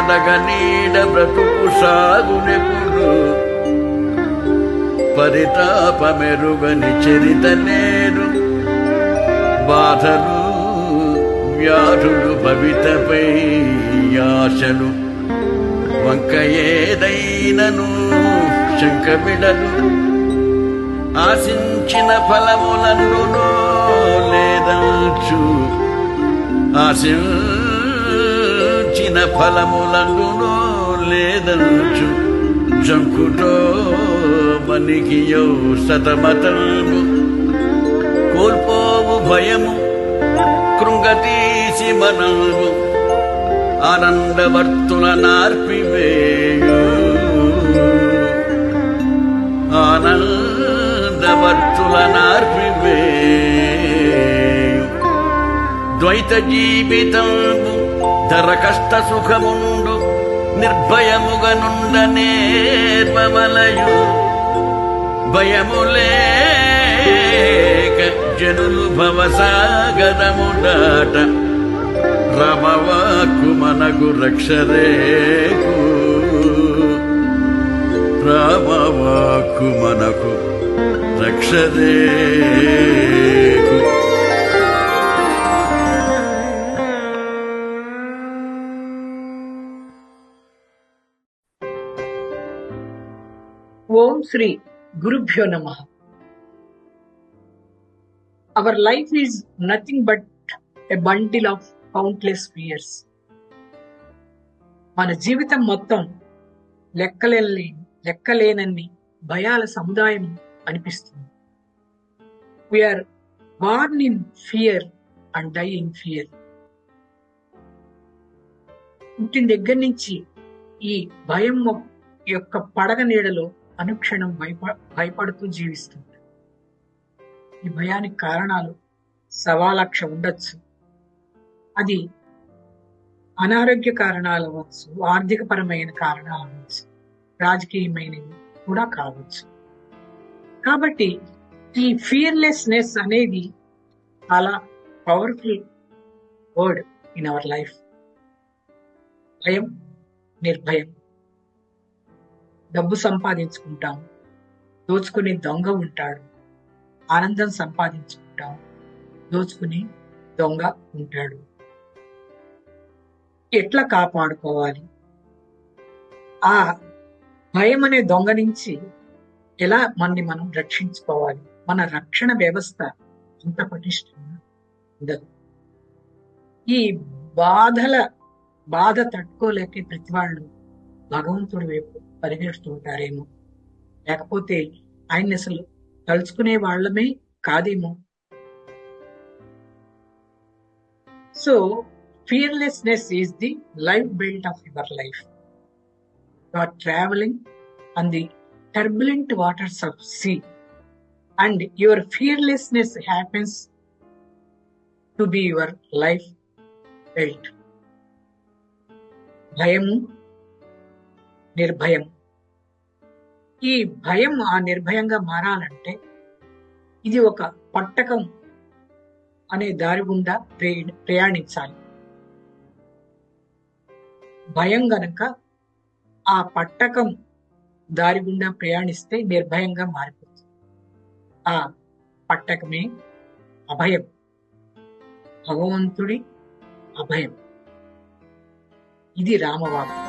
పడగ నీడ బ్రతుకు సాగునెప్పుడు. పరితాపమెరుగని చరిత నేరు బాధలు వ్యాధులు భవితపై ఆశలు. వంక ఏదైనను శంఖమిడను. ఆశించిన ఫలములందునో లేదంచు. ఆశించిన ఫలములంగునో లేదంచు జంకుటో మనికి సతమతము కోల్పోవు భయము కృంగతీసి మనము ఆనందవర్తుల నార్పివేయు. ఆనందవర్తుల నార్పివేయు. ద్వైత జీవితం ఇతర కష్ట సుఖముండు నిర్భయముగనుండ నేర్పవలయు భయములేక జనులు భవసాగరముడాట రమవాకు మనకు రక్షరేకు. రామవాకు మనకు రక్షరేకు. ఓం శ్రీ గురుభ్యో నమ. Our life is nothing but a bundle of countless fears మన జీవితం మొత్తం లెక్కలేని లెక్కలేనన్ని భయాల సముదాయం అనిపిస్తుంది. We are born in fear and die in fear పుట్టిన దగ్గర నుంచి ఈ భయం యొక్క పడగ నీడలో అనుక్షణం భయప భయపడుతూ జీవిస్తుంది. ఈ భయానికి కారణాలు సవాలక్ష ఉండొచ్చు. అది అనారోగ్య కారణాలు అవ్వచ్చు ఆర్థికపరమైన కారణాలు అవ్వచ్చు రాజకీయమైనవి కూడా కావచ్చు. కాబట్టి ఈ ఫియర్లెస్నెస్ అనేది చాలా powerful word in our life భయం నిర్భయం. డబ్బు సంపాదించుకుంటాం. దోచుకునే దొంగ ఉంటాడు. ఆనందం సంపాదించుకుంటాం. దోచుకునే దొంగ ఉంటాడు. ఎట్లా కాపాడుకోవాలి? ఆ భయం అనే దొంగ నుంచి ఎలా మనని మనం రక్షించుకోవాలి? మన రక్షణ వ్యవస్థ అంత పటిష్టంగా ఉండదు. ఈ బాధల బాధ తట్టుకోలేక ప్రతి వాళ్ళు భగవంతుడి వైపు పరిగెడుతూ ఉంటారేమో లేకపోతే ఆయన్ని అసలు తలుచుకునే వాళ్ళమే కాదేమో. So fearlessness is the life belt of your life you are travelling on the turbulent waters of sea and your fearlessness happens to be your life belt భయము నిర్భయం. ఈ భయం ఆ నిర్భయంగా మారాలంటే ఇది ఒక పట్టకం అనే దారి గుండా ప్రయాణించాలి. భయం గనక ఆ పట్టకం దారి గుండా ప్రయాణిస్తే నిర్భయంగా మారిపోతుంది. ఆ పట్టకమే అభయం. భగవంతుడి అభయం. ఇది రామవాక్యం.